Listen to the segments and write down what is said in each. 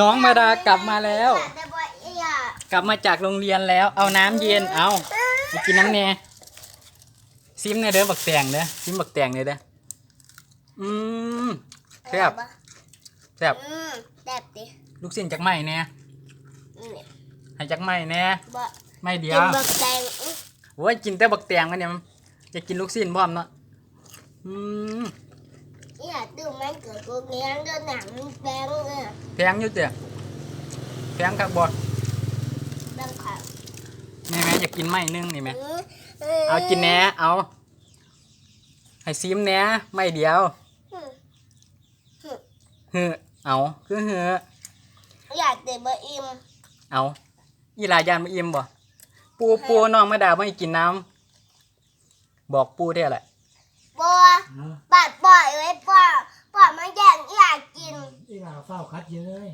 น้องมาดากลับมาแล้วแต่บ่อีอะกลับมาจากโรงเรียนแล้ว เอาน้ำเย็นเอาไปกินน้ำแน่ซิมในอยเด้อบักแตงเด้อซิมบักแตงเลยเด้ออืมแซ่บแซ่บอืมแซ่บดิลูกสิ้นจากไม้แน่นี่ให้จากไม้แน่บ่ไม่เดีกิยนวบักแตงอื้อโอ้ยกินแต่บักแตงมันเนี่ยจะกินลูกสิ้นพร้อมเนาะอืม อีอะตื่นมันเกิดกูเงี้ยงเดินหนังแบงเออแพงอยู่เจ้ะแพงคักบ่แบงขาวนี่แม่อยากกินไม้นึงนี่แม่อืมเอากินแหน่เอา ให้ซิมแหน่ไม่เดียวอืมเฮือเอาคือเฮืออยากตื่นบ่อิ่มเอาอีหลายานมาอิ่มบ่ปูปูน้องมาด่าไม่ให้กินน้ำบอกปูได้แหละ บ่ปาดปล่อยไว้ปล่อยปล่อยมันแย่งอยากกินอีหลาเฝ้าคัดกินเลย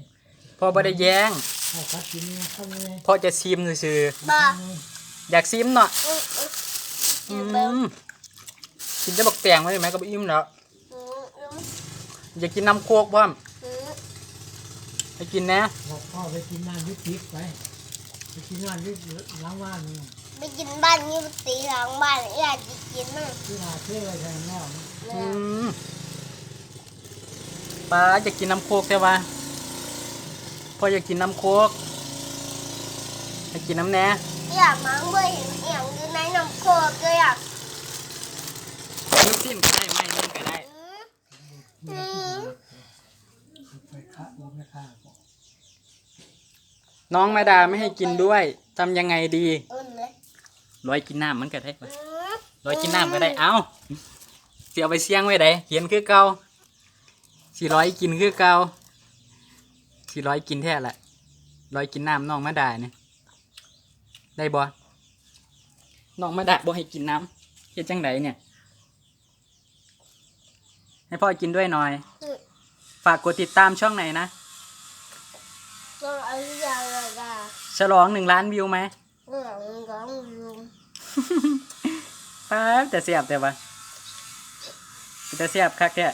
พอบ่ได้แย้งเฝ้าคัดกินเนี่ยเข้าเลยพอจะซิมซื่อบ่ๆอยากซิมเนาะอืมอืมอือืมเบิ่งมกินจะบักแตงไว้ได้ไหมก็บ่อิ่มแล้วอืมอืมอยากกินน้ำโคกบ่อืมให้กินแหน่บอกพ่อไปกินน้ำยุติกไปไปกินน้ำยุติล้างบ้านนี่ ไปกินบ้านยี่ตีหลังบ้านอยากจะกินมั่งที่หลาเท่ไว้แทนแล้วอืมป้าอยากกินน้ำโคกแต่ว่าพออยากกินน้ำโคกให้กินน้ำแหน่อยากมังเบื่อเห็นเอียงอยู่ในน้ำโคกเลยอะลูกสิ้นก็ได้ไม่นึ่งก็ได้ อืมอืมไปฆ่าลงไปฆ่าก่อนน้องมาดาไม่ให้กินด้วยทำยังไงดีอุ่นเลยร้อยกินน้ำมันก็ได้ปะอืมร้อยกินน้ำก็ได้ เอ้าเสียเอาไปเสี่ยงไว้ไดเขียนคือเก่าสี่ร้อยกินคือเก่าสี่ร้อยกินแท้ละร้อยกินน้ำน้องมาดาเนี่ยได้บ่น้องมาดาบ่ให้กินน้ำเฮ็ดจังไดเนี่ย ให้พ่อกินด้วยหน่อยอืมฝากกดติดตามช่องไหนนะต้องเอาอย่างละกะฉลองหนึ่งล้านวิวไหมเรื่องของลุง ป๊าบแต่เสียบแต่ว่าแต่เสียบคักแท้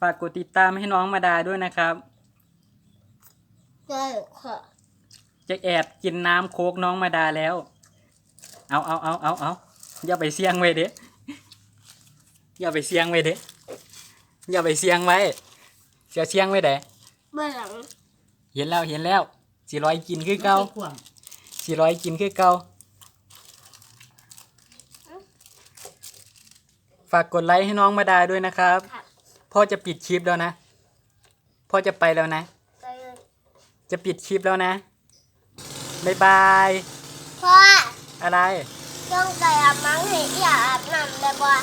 ฝากกดติดตามให้น้องมาดาด้วยนะครับได้ค่ะจะแอบกินน้ำโคกน้องมาดาแล้ว เอาเอาเอาเอาเอาอย่าไปเสี่ยงไว้เด้อย่าไปเสี่ยงไว้เด้อย่าไปเสี่ยงไว้เสียเสี่ยงไว้เด้เบื้องหลังเห็นแล้วเห็นแล้ว สี่ร้อยกินคือเก่าขวางสี่ร้อยกินคือเก่าฝากกดไลค์ให้น้องมาดาด้วยนะครับค่ะ พ่อจะปิดคลิปแล้วนะพ่อจะไปแล้วนะ ไปเลยจะปิดคลิปแล้วนะบ๊ายบายพ่ออะไร ต้องใจอาบมังให้อยากอาบน้ำได้บ่